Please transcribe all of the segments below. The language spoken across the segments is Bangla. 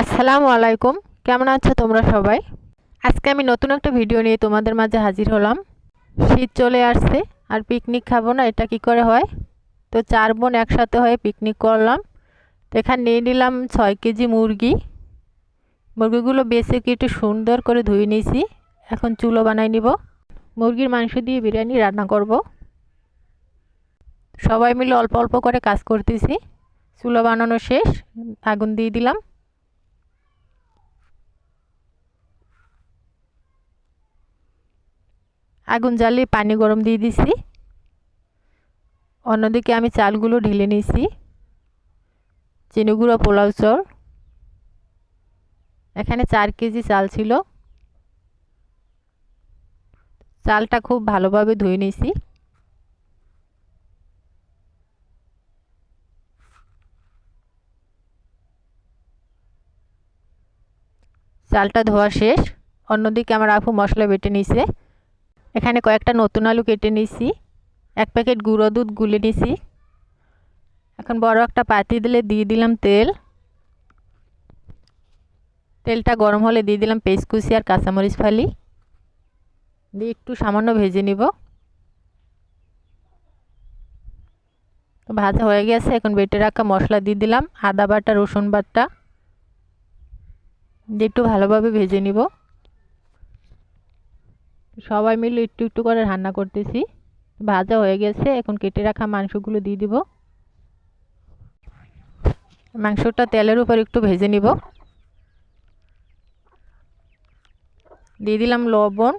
আসসালামু আলাইকুম। কেমন আছো তোমরা সবাই? আজকে আমি নতুন একটা ভিডিও নিয়ে তোমাদের মাঝে হাজির হলাম। শীত চলে আসছে, আর পিকনিক খাব না, এটা কি করে হয়? তো চার বোন একসাথে হয়ে পিকনিক করলাম। তো এখানে নিয়ে নিলাম ছয় কেজি মুরগি। মুরগিগুলো বেছে কি একটু সুন্দর করে ধুয়ে নিয়েছি। এখন চুলো বানাই নিব। মুরগির মাংস দিয়ে বিরিয়ানি রান্না করব। সবাই মিলে অল্প অল্প করে কাজ করতেছি। চুলো বানানো শেষ, আগুন দিয়ে দিলাম। আগুন জ্বালিয়ে পানি গরম দিয়ে দিছি। অন্যদিকে আমি চালগুলো ঢেলে নিয়েছি চিনি গুঁড়ো, পোলাও চাল এখানে চার কেজি চাল ছিল। চালটা খুব ভালোভাবে ধুয়ে নিয়েছি চালটা ধোয়া শেষ। অন্যদিকে আমার আপু মশলা বেটে নিছে। এখানে কয়েকটা নতুন আলু কেটে নিছি। এক প্যাকেট গুঁড়ো দুধ গুলে নিছি। এখন বড় একটা পাতি দিলে দিয়ে দিলাম তেল। তেলটা গরম হলে দিয়ে দিলাম পেস্টকুচি আর কাঁচামরিচ ফালি। দিয়ে একটু সামান্য ভেজে নিব। ভাজা হয়ে গেছে, এখন বেটে রাখা মশলা দিয়ে দিলাম। আদা বাটা, রসুন বাটা। দিয়ে একটু ভালোভাবে ভেজে নিব। সবাই মিলে একটু একটু করে রান্না করতেছি। ভাজা হয়ে গেছে, এখন কেটে রাখা মাংসগুলো দিয়ে দিব। মাংসটা তেলের উপর একটু ভেজে নিব। দিয়ে দিলাম লবণ।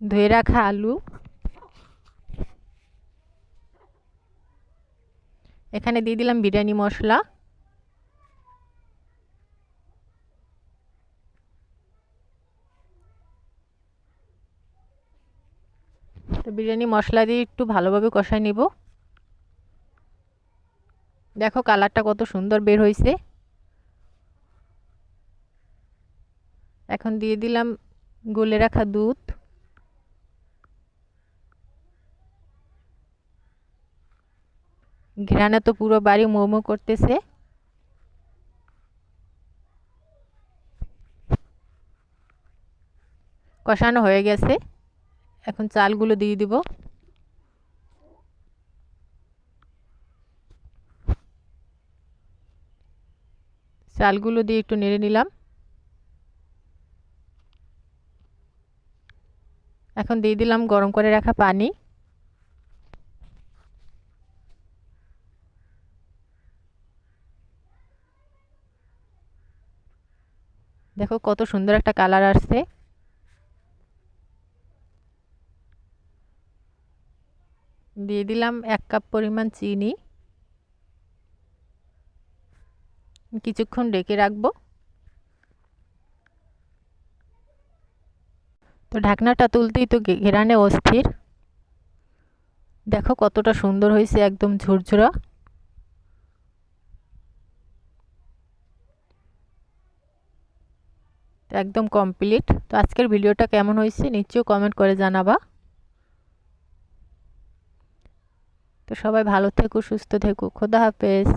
ধুয়ে রাখা আলু। এখানে দিয়ে দিলাম বিরিয়ানি মশলা। তো বিরিয়ানি মশলা দিয়ে একটু ভালোভাবে কষাই নিব। দেখো কালারটা কত সুন্দর বের হয়েছে এখন দিয়ে দিলাম গলে রাখা দুধ। ঘেরানে তো পুরো বাড়ি মোমো করতেছে। কষানো হয়ে গেছে। এখন চালগুলো দিয়ে দিব। চালগুলো দিয়ে একটু নেড়ে নিলাম। এখন দিয়ে দিলাম গরম করে রাখা পানি। দেখো কত সুন্দর একটা কালার আসছে। দিয়ে দিলাম এক কাপ পরিমাণ চিনি। কিছুক্ষণ ডেকে রাখব। তো ঢাকনাটা তুলতেই তো ঘেরানে অস্থির। দেখো কতটা সুন্দর হয়েছে একদম ঝুরঝুরা। একদম কমপ্লিট তো আজকের ভিডিওটা কেমন হয়েছে নিশ্চয়ই কমেন্ট করে জানাবা। তো সবাই ভালো থেকো সুস্থ থেকো। খোদা হাফেজ।